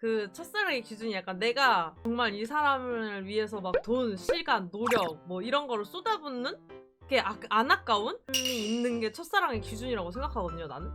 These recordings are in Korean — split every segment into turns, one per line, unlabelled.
그 첫사랑의 기준이 약간 내가 정말 이 사람을 위해서 막 돈, 시간, 노력 뭐 이런 거를 쏟아붓는 게 아, 안 아까운 이 있는 게 첫사랑의 기준이라고 생각하거든요 나는.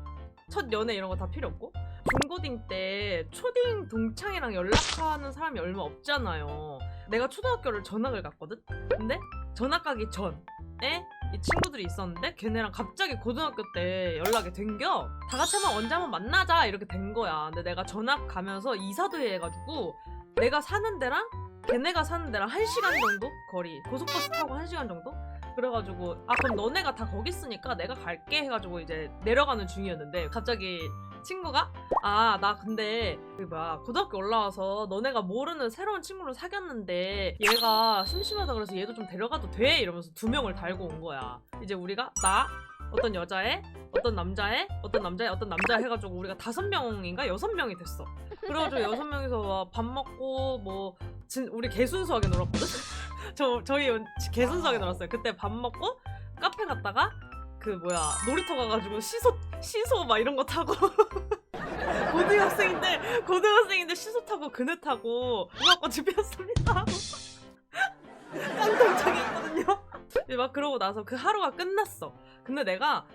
첫 연애 이런 거 다 필요 없고. 중고딩 때 초딩 동창이랑 연락하는 사람이 얼마 없잖아요. 내가 초등학교를 전학을 갔거든? 근데 전학 가기 전에 이 친구들이 있었는데 걔네랑 갑자기 고등학교 때 연락이 된겨. 다 같이 한번 언제 한번 만나자 이렇게 된 거야. 근데 내가 전학 가면서 이사도에 해가지고 내가 사는 데랑 걔네가 사는 데랑 한시간 정도 거리 고속버스 타고 한시간 정도? 그래가지고 아 그럼 너네가 다 거기 있으니까 내가 갈게 해가지고 이제 내려가는 중이었는데 갑자기 친구가? 아 나 근데 그 뭐야 고등학교 올라와서 너네가 모르는 새로운 친구를 사귀었는데 얘가 심심하다 그래서 얘도 좀 데려가도 돼? 이러면서 두 명을 달고 온 거야. 이제 우리가 나 어떤 여자애 어떤 남자애 어떤 남자애 어떤 남자 해가지고 우리가 다섯 명인가? 여섯 명이 됐어. 그래가지고 여섯 명이서 밥 먹고 뭐 진, 우리 개순수하게 놀았거든? 저 저희 개순수하게 놀았어요. 그때 밥 먹고 카페 갔다가 그 뭐야 놀이터 가가지고 시소 시소 막 이런 거 타고. 고등학생인데 고등학생인데 시소 타고 그네 타고 피었습니다. 하고 깡통차게 했거든요. 이제 막 그러고 나서 그 하루가 끝났어. 근데 내가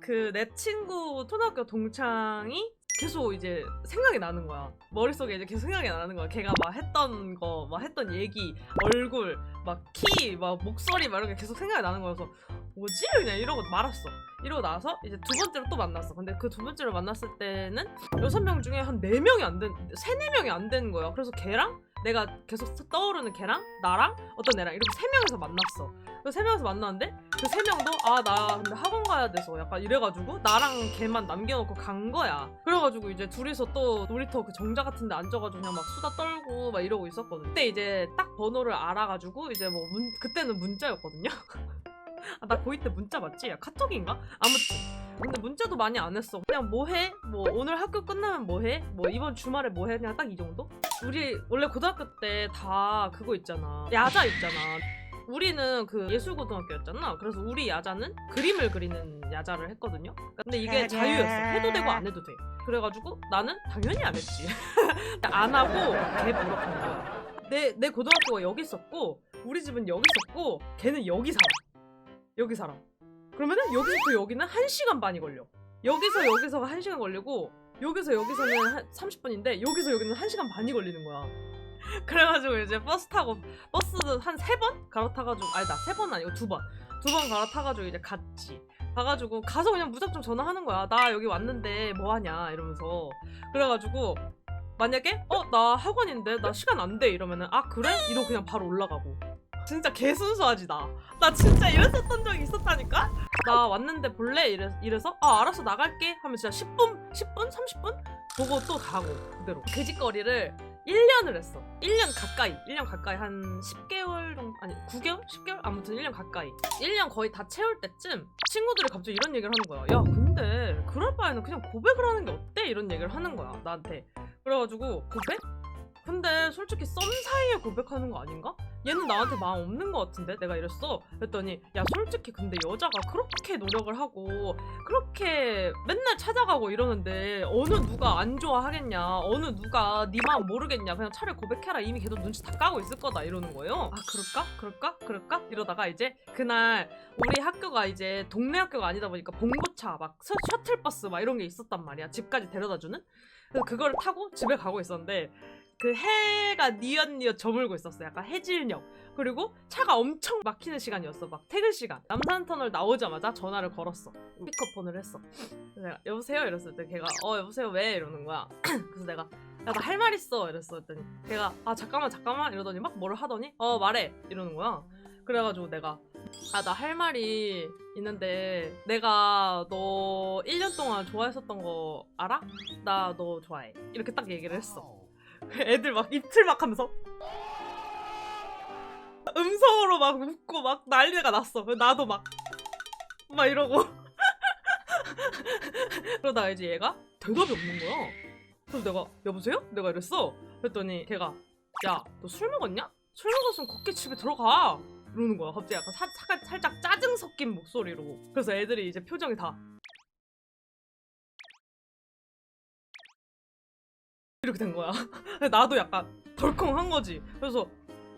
그 내 친구 초등학교 동창이 계속 이제 생각이 나는 거야. 머릿속에 이제 계속 생각이 나는 거야. 걔가 막 했던 거, 막 했던 얘기, 얼굴, 막 키, 막 목소리 막 이런 게 계속 생각이 나는 거여서 뭐지? 그냥 이러고 말았어. 이러고 나서 이제 두 번째로 또 만났어. 근데 그 두 번째로 만났을 때는 여섯 명 중에 한 네 명이 안 된, 세네 명이 안 되는 거야. 그래서 걔랑 내가 계속 떠오르는 걔랑 나랑 어떤 애랑 이렇게 세 명이서 만났어. 세 명이서 만났는데 그 세 명도 아 나 근데 학원 가야 돼서 약간 이래가지고 나랑 걔만 남겨놓고 간 거야. 그래가지고 이제 둘이서 또 놀이터 그 정자 같은 데 앉아가지고 그냥 막 수다 떨고 막 이러고 있었거든. 그때 이제 딱 번호를 알아가지고 이제 뭐 문, 그때는 문자였거든요. 아, 나 고2 때 문자 맞지? 야, 카톡인가? 아무튼. 근데 문자도 많이 안 했어. 그냥 뭐 해? 뭐 오늘 학교 끝나면 뭐 해? 뭐 이번 주말에 뭐 해? 그냥 딱 이 정도? 우리 원래 고등학교 때 다 그거 있잖아. 야자 있잖아. 우리는 그 예술고등학교였잖아. 그래서 우리 야자는 그림을 그리는 야자를 했거든요. 근데 이게 자유였어. 해도 되고 안 해도 돼. 그래가지고 나는 당연히 안 했지. 안 하고 걔 보러 간 거야. 내, 내 고등학교가 여기 있었고 우리 집은 여기 있었고 걔는 여기 살아. 여기 살아. 그러면은 여기서부터 여기는 1시간 반이 걸려. 여기서 여기서가 1시간 걸리고 여기서 여기서는 한 30분인데 여기서 여기는 1시간 반이 걸리는 거야. 그래가지고 이제 버스 타고 버스도 한 세 번 갈아타가지고 아니다 세번 아니고 두 번 두 번 갈아타가지고 이제 갔지. 가가지고 가서 그냥 무작정 전화하는 거야. 나 여기 왔는데 뭐 하냐 이러면서 그래가지고 만약에 어 나 학원인데 나 시간 안 돼 이러면은 아 그래 이러고 그냥 바로 올라가고 진짜 개순수하지 나. 나 진짜 이랬었던 적이 있었다니까? 나 왔는데 볼래? 이래, 이래서 아 알았어 나갈게 하면 진짜 10분? 10분? 30분? 보고 또 가고 그대로 그 짓거리를 1년을 했어 1년 가까이 1년 가까이 한 10개월 정도 아니 9개월? 10개월? 아무튼 1년 가까이 1년 거의 다 채울 때쯤 친구들이 갑자기 이런 얘기를 하는 거야 야 근데 그럴 바에는 그냥 고백을 하는 게 어때? 이런 얘기를 하는 거야 나한테 그래 가지고 고백? 근데 솔직히 썸 사이에 고백하는 거 아닌가? 얘는 나한테 마음 없는 거 같은데? 내가 이랬어. 그랬더니 야 솔직히 근데 여자가 그렇게 노력을 하고 그렇게 맨날 찾아가고 이러는데 어느 누가 안 좋아하겠냐? 어느 누가 네 마음 모르겠냐? 그냥 차라리 고백해라. 이미 걔도 눈치 다 까고 있을 거다 이러는 거예요. 아 그럴까? 그럴까? 그럴까? 이러다가 이제 그날 우리 학교가 이제 동네 학교가 아니다 보니까 봉고차 막 셔- 셔틀버스 막 이런 게 있었단 말이야. 집까지 데려다주는. 그래서 그걸 타고 집에 가고 있었는데 그 해가 뉘엿뉘엿 저물고 있었어. 약간 해질녘. 그리고 차가 엄청 막히는 시간이었어. 막 퇴근 시간. 남산터널 나오자마자 전화를 걸었어. 피커폰을 했어. 그래서 내가 여보세요? 이랬을 때 걔가 어 여보세요 왜? 이러는 거야. 그래서 내가 야 나 할 말 있어 이랬어 했더니 걔가 아 잠깐만 잠깐만 이러더니 막 뭐를 하더니 어 말해 이러는 거야. 그래가지고 내가 아 나 할 말이 있는데 내가 너 1년 동안 좋아했었던 거 알아? 나 너 좋아해. 이렇게 딱 얘기를 했어. 애들 막 입틀 막 하면서 음성으로 막 웃고 막 난리가 났어. 나도 막 막 이러고 그러다가 이제 얘가 대답이 없는 거야. 그래서 내가 여보세요? 내가 이랬어. 그랬더니 걔가 야 너 술 먹었냐? 술 먹었으면 걷게 집에 들어가. 이러는 거야. 갑자기 약간 사, 사, 살짝 짜증 섞인 목소리로. 그래서 애들이 이제 표정이 다 이렇게 된 거야. 나도 약간 덜컹한 거지. 그래서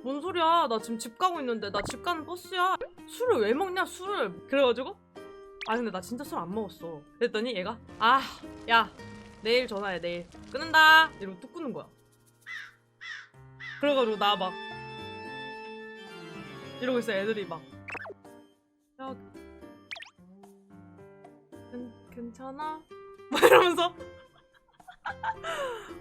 뭔 소리야? 나 지금 집 가고 있는데 나 집 가는 버스야. 술을 왜 먹냐 술을? 그래가지고 아 근데 나 진짜 술 안 먹었어. 그랬더니 얘가 아 야 내일 전화해 내일 끊는다 이러고 뚝 끊는 거야. 그래가지고 나 막 이러고 있어 애들이 막 야, 괜, 괜찮아? 막 이러면서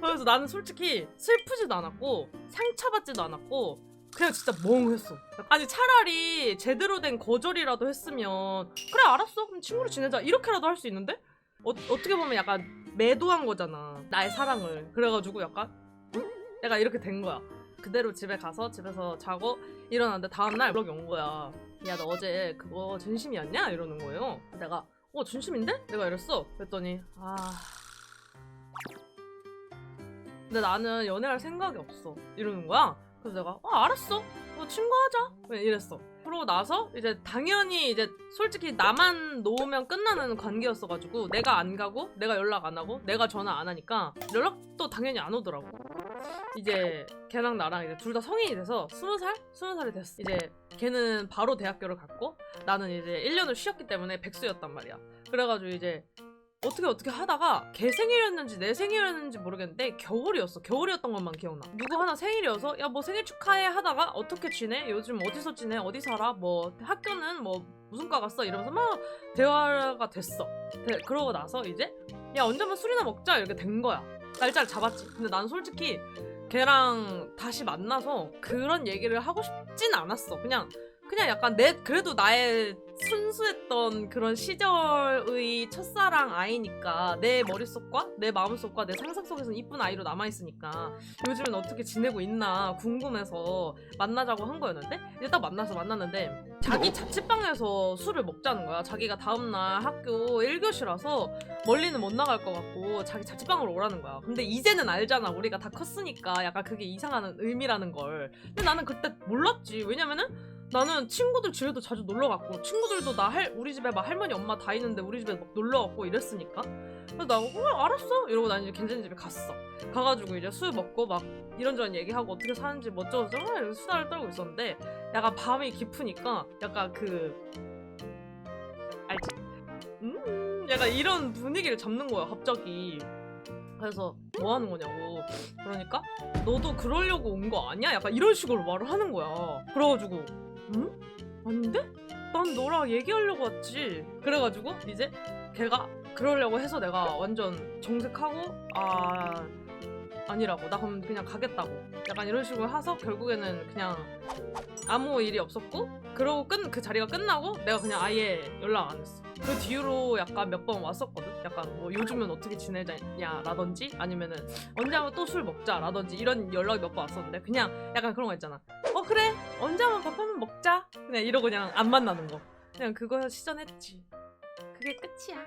그래서 나는 솔직히 슬프지도 않았고 상처받지도 않았고 그냥 진짜 멍했어. 아니 차라리 제대로 된 거절이라도 했으면 그래 알았어. 그럼 친구로 지내자. 이렇게라도 할 수 있는데? 어, 어떻게 보면 약간 매도한 거잖아. 나의 사랑을. 그래가지고 약간 응? 약간 이렇게 된 거야. 그대로 집에 가서 집에서 자고 일어났는데 다음날 연락이 온 거야. 야 너 어제 그거 진심이었냐? 이러는 거예요. 내가 어 진심인데? 내가 이랬어. 그랬더니 아 근데 나는 연애할 생각이 없어. 이러는 거야. 그래서 내가 어 알았어. 뭐 친구하자. 이랬어. 그러고 나서 이제 당연히 이제 솔직히 나만 놓으면 끝나는 관계였어가지고 내가 안 가고 내가 연락 안 하고 내가 전화 안 하니까 연락도 당연히 안 오더라고. 이제 걔랑 나랑 이제 둘 다 성인이 돼서 스무 살? 스무 살이 됐어. 이제 걔는 바로 대학교를 갔고 나는 이제 1년을 쉬었기 때문에 백수였단 말이야. 그래가지고 이제 어떻게 어떻게 하다가 걔 생일이었는지 내 생일이었는지 모르겠는데 겨울이었어. 겨울이었던 것만 기억나. 누구 하나 생일이어서 야 뭐 생일 축하해 하다가 어떻게 지내? 요즘 어디서 지내? 어디 살아? 뭐 학교는 뭐 무슨 과 갔어 이러면서 막 대화가 됐어. 대- 그러고 나서 이제 야 언제 한번 술이나 먹자 이렇게 된 거야. 날짜를 잡았지. 근데 난 솔직히 걔랑 다시 만나서 그런 얘기를 하고 싶진 않았어. 그냥 그냥 약간 내 그래도 나의 순수했던 그런 시절의 첫사랑 아이니까 내 머릿속과 내 마음속과 내 상상 속에서는 이쁜 아이로 남아있으니까 요즘은 어떻게 지내고 있나 궁금해서 만나자고 한 거였는데? 이제 딱 만나서 만났는데 자기 자취방에서 술을 먹자는 거야. 자기가 다음날 학교 1교시라서 멀리는 못 나갈 것 같고 자기 자취방으로 오라는 거야. 근데 이제는 알잖아. 우리가 다 컸으니까 약간 그게 이상한 의미라는 걸. 근데 나는 그때 몰랐지. 왜냐면은 나는 친구들 집에도 자주 놀러 갔고 친구들도 나 할 우리 집에 막 할머니 엄마 다 있는데 우리 집에 막 놀러 갔고 이랬으니까. 그래서 나 어, 알았어? 이러고 난 이제 괜찮은 집에 갔어. 가가지고 이제 술 먹고 막 이런저런 얘기하고 어떻게 사는지 뭐 어쩌고저쩌고 수다를 떨고 있었는데 약간 밤이 깊으니까 약간 그 알지? 음 약간 이런 분위기를 잡는 거야 갑자기. 그래서 뭐 하는 거냐고. 그러니까 너도 그러려고 온 거 아니야? 약간 이런 식으로 말을 하는 거야. 그래가지고 응? 아닌데? 난 너랑 얘기하려고 왔지. 그래가지고 이제 걔가 그러려고 해서 내가 완전 정색하고 아 아니라고. 나 그럼 그냥 가겠다고. 약간 이런 식으로 해서 결국에는 그냥 아무 일이 없었고 그러고 끝 그 자리가 끝나고 내가 그냥 아예 연락 안 했어. 그 뒤로 약간 몇 번 왔었거든? 약간 뭐 요즘은 어떻게 지내냐라든지 아니면은 언제 한번 또 술 먹자라든지 이런 연락이 몇 번 왔었는데 그냥 약간 그런 거 있잖아. 어 그래 언제 한번 밥 한번 먹자. 그냥 이러고 그냥 안 만나는 거. 그냥 그거 시전했지. 그게 끝이야